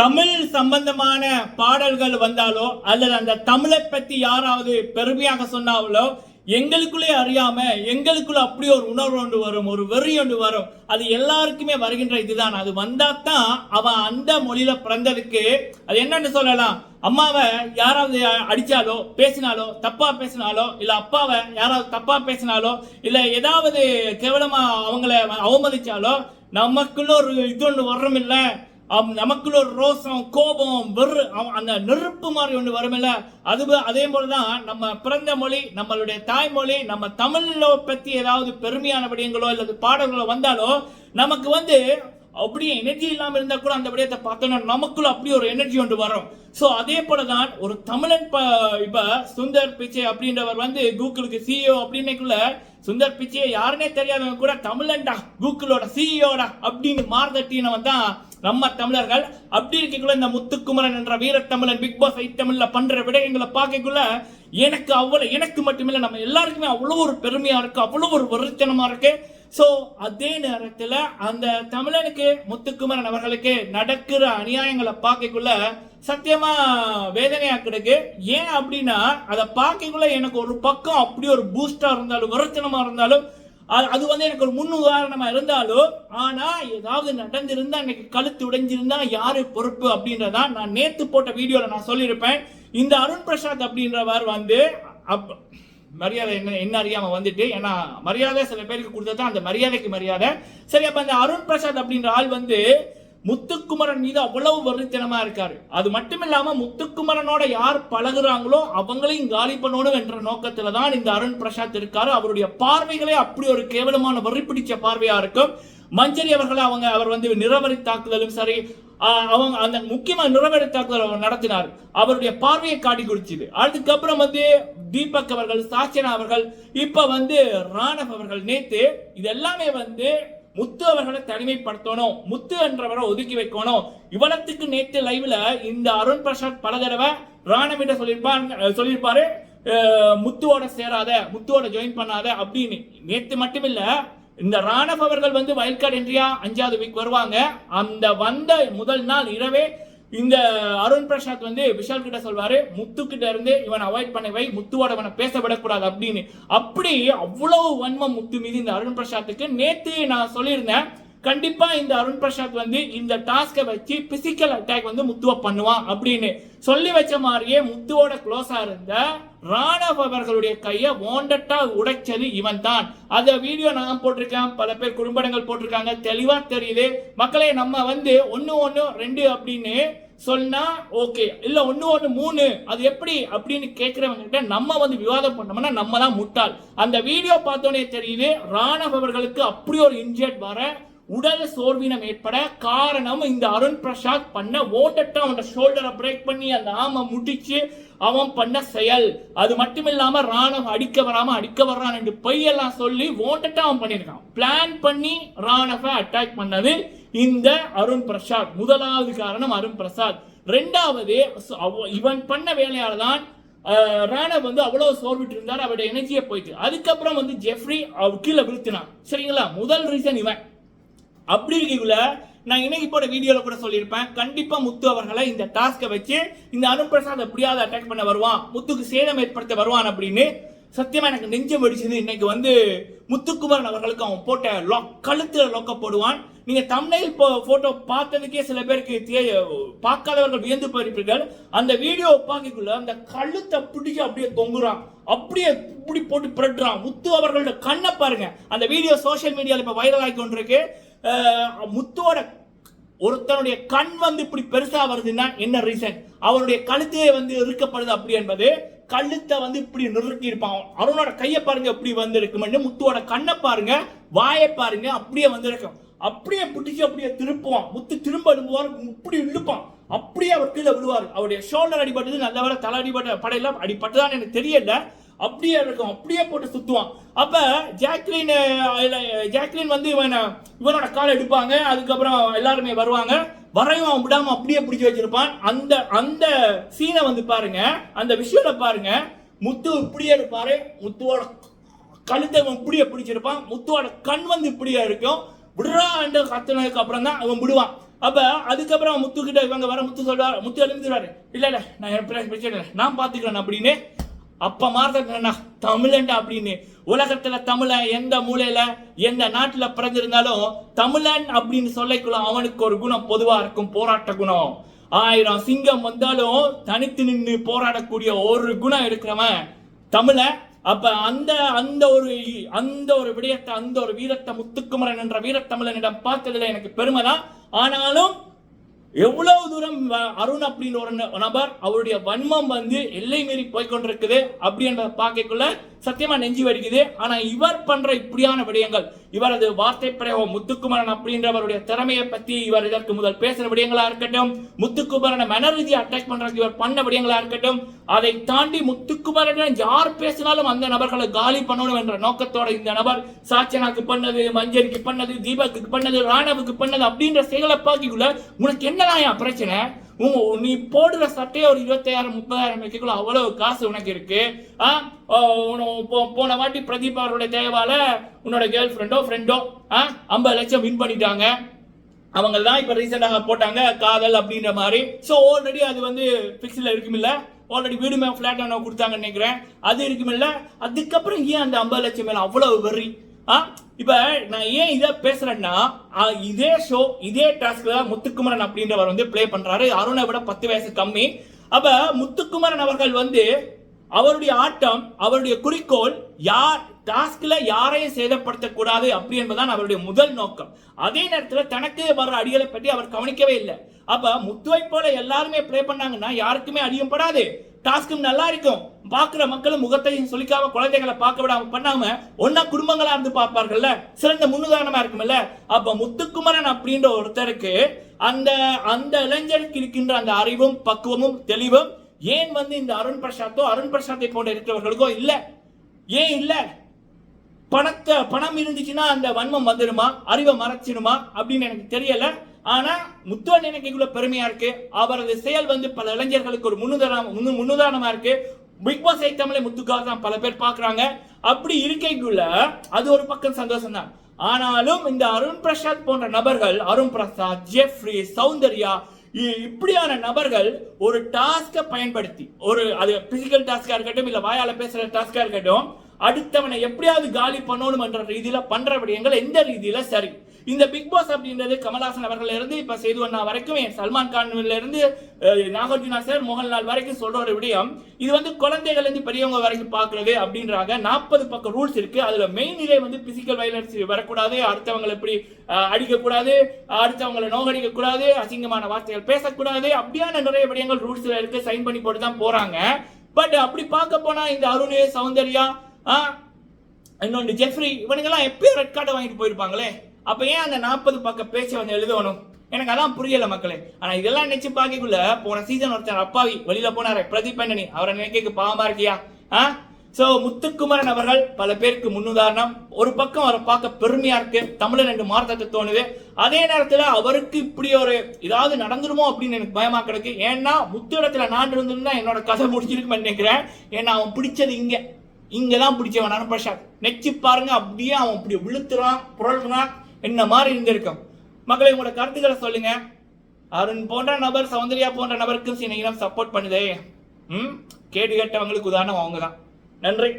தமிழ் சம்பந்தமான பாடல்கள் வந்தாலோ அல்லது அந்த தமிழை பத்தி யாராவது பெருமையாக சொன்னாலோ எங்களுக்குள்ளே அறியாம எங்களுக்குள்ள அப்படி ஒரு உணர்வு ஒன்று வரும் ஒரு வெறி ஒன்று வரும். அது எல்லாருக்குமே வருகின்ற இதுதான். அது வந்தா தான் அவன் அந்த மொழியில பிறந்ததுக்கு அது என்னன்னு சொல்லலாம். அம்மாவை யாராவது அடிச்சாலோ பேசினாலோ தப்பா பேசினாலோ இல்ல அப்பாவை யாராவது தப்பா பேசினாலோ இல்ல ஏதாவது கேவலமா அவங்கள அவமதிச்சாலோ நமக்குள்ள ஒரு இது ஒன்று வர்றோம் இல்லை நமக்குள்ள ஒரு ரோசம் கோபம் வெறு அவன் அந்த நெருப்பு மாதிரி ஒன்று வருமில்ல? அது அதே போலதான் நம்ம பிறந்த மொழி நம்மளுடைய தாய்மொழி நம்ம தமிழ்ல பத்தி ஏதாவது பெருமையான விடயங்களோ அல்லது பாடல்களோ வந்தாலோ நமக்கு வந்து அப்படியே எனர்ஜி இல்லாமல் இருந்தால் கூட அந்த விடயத்தை பார்த்தோன்னா நமக்குள்ள அப்படி ஒரு எனர்ஜி ஒன்று வரும். ஸோ அதே போலதான் ஒரு தமிழன் இப்போ சுந்தர் பிச்சை அப்படின்றவர் வந்து கூகுளுக்கு சிஇஓ அப்படின்னக்குள்ள சுந்தர் பிச்சையை யாருன்னே தெரியாதவங்க கூட தமிழன்டா கூகுளோட சிஇஓடா அப்படின்னு மார்தட்டினவன் தான் நம்ம தமிழர்கள் அப்படி இருக்கக்குள்ள இந்த முத்துக்குமரன் என்ற வீரத்தமிழன் பிக் பாஸ் ஐ பண்ற விடயங்களை பார்க்கக்குள்ள எனக்கு அவ்வளோ எனக்கு மட்டுமில்லை நம்ம எல்லாருக்குமே அவ்வளோ ஒரு பெருமையா இருக்கு அவ்வளோ ஒரு வருத்தனமா இருக்கு. ஸோ அதே நேரத்தில் அந்த தமிழனுக்கு முத்துக்குமரன் அவர்களுக்கு நடக்கிற அநியாயங்களை பார்க்கக்குள்ள சத்தியமா வேதனையா கிடக்கு. ஏன் அப்படின்னா அதை பார்க்கக்குள்ள எனக்கு ஒரு பக்கம் அப்படி ஒரு பூஸ்டா இருந்தாலும் வருத்தனமா இருந்தாலும் அது- அது வந்து எனக்கு ஒரு முன் உதாரணமாக இருந்தாலும் ஆனால் ஏதாவது நடந்திருந்தால் இன்னைக்கு கழுத்து உடைஞ்சிருந்தா யாரு பொறுப்பு அப்படின்றதா நான் நேற்று போட்ட வீடியோவில் நான் சொல்லியிருப்பேன். இந்த அருண் பிரசாத் அப்படின்றவர் வந்து அப் மரியாதை என்ன என்ன அறியாமல் வந்துட்டு ஏன்னா மரியாதை சில பேருக்கு கொடுத்தா அந்த மரியாதைக்கு மரியாதை. சரி அப்போ அந்த அருண் பிரசாத் அப்படின்ற ஆள் வந்து முத்துக்குமரன் மீது அவ்வளவு வருத்தனமா இருக்காரு. அது மட்டும் இல்லாம முத்துக்குமரனோட யார் பழகுறாங்களோ அவங்களையும் காலி பண்ணணும் என்ற நோக்கத்துல தான் இந்த அருண் பிரசாத் இருக்காரு. அவருடைய பார்வைகளே அப்படி ஒரு கேவலமான வரி பிடிச்ச பார்வையா இருக்கும். மஞ்சரி அவர்களை அவங்க அவர் வந்து நிரவரி தாக்குதலும் சரி அவங்க அந்த முக்கியமாக நிரவரி தாக்குதல் அவர் நடத்தினார். அவருடைய பார்வையை காட்டி குடிச்சுது. அதுக்கப்புறம் வந்து தீபக் அவர்கள் சாச்சனா அவர்கள் இப்ப வந்து ராணவ் அவர்கள் நேத்து இது எல்லாமே வந்து முத்து அவர்களை தனிமைப்படுத்தணும். முத்து என்றவரை ஒதுக்கி வைக்கணும். இவ்வளத்துக்கு நேற்று லைவ்ல இந்த அருண் பிரசாத் பல தடவை ராணவிட சொல்லியிருப்பாங்க சொல்லியிருப்பாரு முத்துவோட சேராத முத்துவோட ஜாயின் பண்ணாத அப்படின்னு. நேத்து மட்டுமில்ல இந்த ராணவ் அவர்கள் வந்து வயல்காடு என்றியா அஞ்சாவது வீக் வருவாங்க. அந்த வந்த முதல் நாள் இரவே இந்த அருண் பிரசாத் வந்து விஷால் கிட்ட சொல்வாரு முத்து கிட்ட இருந்து இவன் அவாய்ட் பண்ண வை முத்துவோட இவனை பேச விடக்கூடாது அப்படின்னு. அப்படி அவ்வளவு வன்மம் முத்து மீது இந்த அருண் பிரசாத்துக்கு நேத்து நான் சொல்லியிருந்தேன். கண்டிப்பாக இந்த அருண் பிரசாத் வந்து இந்த டாஸ்கை வச்சு பிசிக்கல் அட்டாக் வந்து முத்துவை பண்ணுவான் அப்படின்னு சொல்லி வச்ச மாதிரியே முத்துவோட க்ளோஸாக இருந்த ராணவ் அவர்களுடைய கையை வாண்டட்டா உடைச்சது இவன் தான் அந்த வீடியோ நான் போட்டிருக்கேன். பல பேர் குறும்படங்கள் போட்டிருக்காங்க. தெளிவாக தெரியுது. மக்களே நம்ம வந்து ஒன்று ஒன்று ரெண்டு அப்படின்னு சொன்னா ஓகே இல்ல ஒன்னு ஒன்று மூணு அது எப்படி அப்படின்னு கேட்கிறவங்க கிட்ட நம்ம வந்து விவாதம் பண்ணோம்னா நம்ம தான் முட்டாள். அந்த வீடியோ பார்த்தோன்னே தெரியுது ராணவ் அவர்களுக்கு அப்படி ஒரு இன்ஜெட் வர உடல் சோர்வினம் ஏற்பட காரணம் இந்த அருண் பிரசாத் பண்ண ஓட்டட்டம் அவன் ஷோல்டரை பிரேக் பண்ணி அந்த ஆமை முடிச்சு அவன் பண்ண செயல். அது மட்டும் இல்லாம ராணவ் அடிக்க வராம அடிக்க வர்றான் என்று பொய்யெல்லாம் சொல்லி ஓட்டட்டம் அவன் பண்ணியிருக்கான். பிளான் பண்ணி ராணவை அட்டாக் பண்ணது இந்த அருண் பிரசாத். முதலாவது காரணம் அருண் பிரசாத். ரெண்டாவது இவன் பண்ண வேலையால தான் ராணவ் வந்து அவ்வளவு சோர்விட்டு இருந்தார் அவருடைய எனர்ஜியை போயிட்டு. அதுக்கப்புறம் வந்து ஜெஃப்ரி கீழே விழுத்தினான். சரிங்களா? முதல் ரீசன் இவன். அப்படி இருக்கக்குள்ள நான் இன்னைக்கு போட வீடியோவில் கூட சொல்லியிருப்பேன். கண்டிப்பாக முத்து அவர்களை இந்த டாஸ்க்கை வச்சு இந்த அனுப்பிரசாத் எப்படியாவது அட்டாக் பண்ண வருவான். முத்துக்கு சேதம் ஏற்படுத்த வருவான் அப்படின்னு சத்தியமாக எனக்கு நெஞ்சம் வெடிச்சது. இன்னைக்கு வந்து முத்துக்குமரன் அவர்களுக்கு அவன் போட்ட lock- கழுத்தில் லொக்க போடுவான். நீங்க தமிழில் போட்டோ பார்த்ததுக்கே சில பேருக்கு தே- பார்க்காதவர்கள் வியந்து போயிருப்பீர்கள். அந்த வீடியோ பார்க்கக்குள்ள அந்த கழுத்தை பிடிச்சு அப்படியே தொங்குறான். அப்படியே இப்படி போட்டு பிரட்டுறான். முத்து அவர்களோட கண்ணை பாருங்க. அந்த வீடியோ சோஷியல் மீடியால இப்ப வைரல் ஆகி கொண்டிருக்கு. முத்துவோட ஒருத்தனுடைய கண் வந்து இப்படி பெருசா வருதுன்னா என்ன ரீசன் அவருடைய கழுத்தே வந்து இறுக்கப்படுது அப்படி என்பது கழுத்தை வந்து இப்படி நிறுத்தி இருப்பான் அருணோட கையை பாருங்க இப்படி வந்து முத்துவோட கண்ணை பாருங்க வாயை பாருங்க அப்படியே வந்திருக்கும். அப்படியே பிடிச்சி அப்படியே திருப்புவான். முத்து திரும்ப அனுப்புவார் இப்படி இழுப்பான். அப்படியே அவர் கீழே விழுவார். அவருடைய ஷோல்டர் அடிபட்டது நல்ல வேலை தலை அடிபட்ட படையில அடிபட்டதான் எனக்கு தெரியல. அப்படியே இருக்கும் அப்படியே போட்டு சுத்துவான். அப்ப ஜாக்லின் ஜாக்லின் வந்து இவன இவனோட கால் எடுப்பாங்க. அதுக்கப்புறம் எல்லாருமே வருவாங்க. வரையும் அவன் விடாம அப்படியே பிடிச்சி வச்சிருப்பான். அந்த அந்த சீனை வந்து பாருங்க. அந்த விஷயத்தை பாருங்க. முத்து இப்படியே இருப்பாரு. முத்துவோட கழுத்தை அவன் இப்படியே பிடிச்சிருப்பான். முத்துவோட கண் வந்து இப்படியே இருக்கும். விடுறா என்று கத்துனதுக்கு அப்புறம் தான் அவன் விடுவான். அப்ப அதுக்கப்புறம் முத்து கிட்ட இவங்க வர முத்து சொல்றாரு. முத்து எழுந்துறாரு இல்ல இல்ல நான் என் பிரச்சனை இல்லை. நான் பாத்துக்கிறேன் அப்படின்னு அப்போ மாறுதா தமிழன்டா அப்படின்னு. உலகத்தில் தமிழன் எந்த மூலையில் எந்த நாட்டில் பிறந்திருந்தாலும் தமிழன் அப்படின்னு சொல்லிக்குள்ள அவனுக்கு ஒரு குணம் பொதுவாக இருக்கும் போராட்ட குணம். ஆயிரம் சிங்கம் வந்தாலும் தனித்து நின்று போராடக்கூடிய ஒரு குணம் இருக்கிறவன் தமிழ. அப்ப அந்த அந்த ஒரு அந்த ஒரு விடயத்தை அந்த ஒரு வீரத்தை முத்துக்குமரன் என்ற வீரத்தமிழனிடம் பார்த்ததுல எனக்கு பெருமை தான் ஆனாலும் எவ்வளவு தூரம் வ- அருண் அப்படின்னு ஒரு நபர் அவருடைய வன்மம் வந்து எல்லை மீறி போய்கொண்டிருக்குது அப்படின்றத பார்க்கக்குள்ள சத்தியமா நெஞ்சு வடிக்குது. ஆனா இவர் பண்ற இப்படியான விடயங்கள் இவரது வார்த்தை பிரயோகம் முத்துக்குமரன் அப்படின்றவருடைய திறமையை பத்தி இவர் இதற்கு முதல் பேசுற விடயங்களா இருக்கட்டும் முத்துக்குமரனை மனரீதி அட்டாக் பண்றதுக்கு இவர் பண்ண விடயங்களா இருக்கட்டும் அதை தாண்டி முத்துக்குமரன் யார் பேசினாலும் அந்த நபர்களை காலி பண்ணணும் என்ற நோக்கத்தோட இந்த நபர் சாச்சனாக்கு பண்ணது மஞ்சரிக்கு பண்ணது தீபக்கு பண்ணது ராணவுக்கு பண்ணது அப்படின்ற செயலை பார்க்கக்குள்ள உனக்கு என்னதான் பிரச்சனை? நீ போடுற சட்டையே ஒரு இருபத்தாயிரம் முப்பதாயிரம் வைக்கக்குள்ள அவ்வளவு காசு உனக்கு இருக்கு. ஆ? உன- போ- போன வாட்டி பிரதீப் அவருடைய தேவால உன்னோட கேர்ள் ஃப்ரெண்டோ ஃப்ரெண்டோ ஆ? ஐம்பது லட்சம் வின் பண்ணிட்டாங்க. அவங்க தான் இப்போ ரீசெண்டாக போட்டாங்க காதல் அப்படின்ற மாதிரி. ஸோ ஆல்ரெடி அது வந்து ஃபிக்ஸில் இருக்குமில்ல? ஆல்ரெடி வீடு மே ஃப்ளாட் நான் கொடுத்தாங்கன்னு நினைக்கிறேன். அது இருக்குமில்ல? அதுக்கப்புறம் ஏன் அந்த ஐம்பது லட்சம் மேலே அவ்வளவு வெறி இப்போ நான் ஏன் இதை பேசுறேன்னா இதே ஷோ இதே டாஸ்க்ல முத்துக்குமரன் அப்படின்றவர் வந்து ப்ளே பண்றாரு. அருணை விட பத்து வயசு கம்மி. அப்ப முத்துக்குமரன் அவர்கள் வந்து அவருடைய ஆட்டம் அவருடைய குறிக்கோள் யார் டாஸ்க்ல யாரையும் சேதப்படுத்தக்கூடாது அப்படி என்பதுதான் அவருடைய முதல் நோக்கம். அதே நேரத்தில் தனக்கு வர்ற அடிகளை பற்றி அவர் கவனிக்கவே இல்லை. அப்ப முத்துவை போல எல்லாருமே ப்ளே பண்ணாங்கன்னா யாருக்குமே அடியும் படாது டாஸ்க்கும் நல்லா இருக்கும். பார்க்குற மக்களும் முகத்தையும் சொல்லிக்காம குழந்தைகளை பார்க்க விடாம பண்ணாம ஒன்னா குடும்பங்களா இருந்து பார்ப்பார்கள்ல? சிறந்த முன்னுதாரணமா இருக்கும்ல? அப்ப முத்துக்குமரன் அப்படின்ற ஒருத்தருக்கு அந்த அந்த இளைஞருக்கு இருக்கின்ற அந்த அறிவும் பக்குவமும் தெளிவும் ஏன் வந்து இந்த அருண் பிரசாத்தோ அருண் பிரசாத்தை போன்ற இருக்கிறவர்களுக்கோ இல்லை? ஏன் இல்லை? பணத்தை பணம் இருந்துச்சுன்னா அந்த வன்மம் வந்துடுமா? அறிவை மறைச்சிடுமா? அப்படின்னு எனக்கு தெரியல. ஆனா முத்துவன் நினைக்கைக்குள்ள பெருமையா இருக்கு. அவரது செயல் வந்து பல இளைஞர்களுக்கு ஒரு முன்னுதாரணம் முன்னு- முன்னுதாரணமா இருக்கு. பிக் பாஸ் ஐ தமிழை முத்துக்காக தான் பல பேர் பாக்குறாங்க அப்படி இருக்கைக்குள்ள அது ஒரு பக்கம் சந்தோஷம் தான் ஆனாலும் இந்த அருண் பிரசாத் போன்ற நபர்கள் அருண் பிரசாத் ஜெஃப்ரி சௌந்தர்யா இப்படியான நபர்கள் ஒரு டாஸ்கை பயன்படுத்தி ஒரு அது பிசிக்கல் டாஸ்காக இருக்கட்டும் இல்லை வாயால் பேசுகிற டாஸ்காக இருக்கட்டும் அடுத்தவனை எப்படியாவது காலி பண்ணணும் என்ற ரீதியில பண்ற விடயங்கள் எந்த ரீதியில் சரி? இந்த பிக் பாஸ் அப்படின்றது கமல்ஹாசன் அவர்கள் இருந்து இப்ப செய்து அண்ணா வரைக்கும் என் சல்மான் கான்ல இருந்து நாகார்ஜுனா சார் மோகன்லால் வரைக்கும் சொல்ற ஒரு விடயம். இது வந்து குழந்தைகள் இருந்து பெரியவங்க வரைக்கும் பாக்குறது அப்படின்றாங்க. நாற்பது பக்கம் ரூல்ஸ் இருக்கு. அதுல மெயின் இதே வந்து பிசிக்கல் வயலன்ஸ் வரக்கூடாது. அடுத்தவங்களை எப்படி அடிக்கக்கூடாது. அடுத்தவங்களை நோகடிக்க கூடாது அசிங்கமான வார்த்தைகள் பேசக்கூடாது. அப்படியான நிறைய விடயங்கள் ரூல்ஸ்ல இருக்கு. சைன் பண்ணி போட்டு தான் போறாங்க. பட் அப்படி பார்க்க போனா இந்த அருண் சௌந்தர்யா ஆ, இன்னொன்று ஜெஃப்ரி இவனுங்கெல்லாம் எப்பயும் ரெட் கார்டை வாங்கிட்டு போயிருப்பாங்களே. அப்ப ஏன் அந்த நாற்பது பக்க பேச்சை வந்து எழுதணும்? எனக்கு அதான் புரியல மக்களே. ஆனா இதெல்லாம் நினைச்சு பாக்கிக்குள்ள போன சீசன் ஒருத்தர் அப்பாவி வெளியில போனாரு பிரதீப் அவரை நினைக்க பாவமா இருக்கியா? ஆ? சோ முத்துக்குமரன் அவர்கள் பல பேருக்கு முன்னுதாரணம். ஒரு பக்கம் அவரை பார்க்க பெருமையா இருக்கு. தமிழன் என்று மாற்றத்தை தோணுது. அதே நேரத்துல அவருக்கு இப்படி ஒரு ஏதாவது நடந்துருமோ அப்படின்னு எனக்கு பயமா கிடக்கு. ஏன்னா முத்து இடத்துல நான் இருந்திருந்தா என்னோட கதை முடிச்சிருக்குமே நினைக்கிறேன். ஏன்னா அவன் பிடிச்சது இங்க. இங்கதான் பிடிச்சவன் அனுப்பிரசாத் நெச்சு பாருங்க அப்படியே அவன் இப்படி விழுத்துறான் புரள்றான். என்ன மாதிரி இருந்திருக்கும்? மக்களை உங்களோட கருத்துக்களை சொல்லுங்க. அருண் போன்ற நபர் சௌந்தர்யா போன்ற நபருக்கும் சில சப்போர்ட் பண்ணுதே. ம்? கேடு கேட்டவங்களுக்கு உதாரணம் அவங்க தான் நன்றி.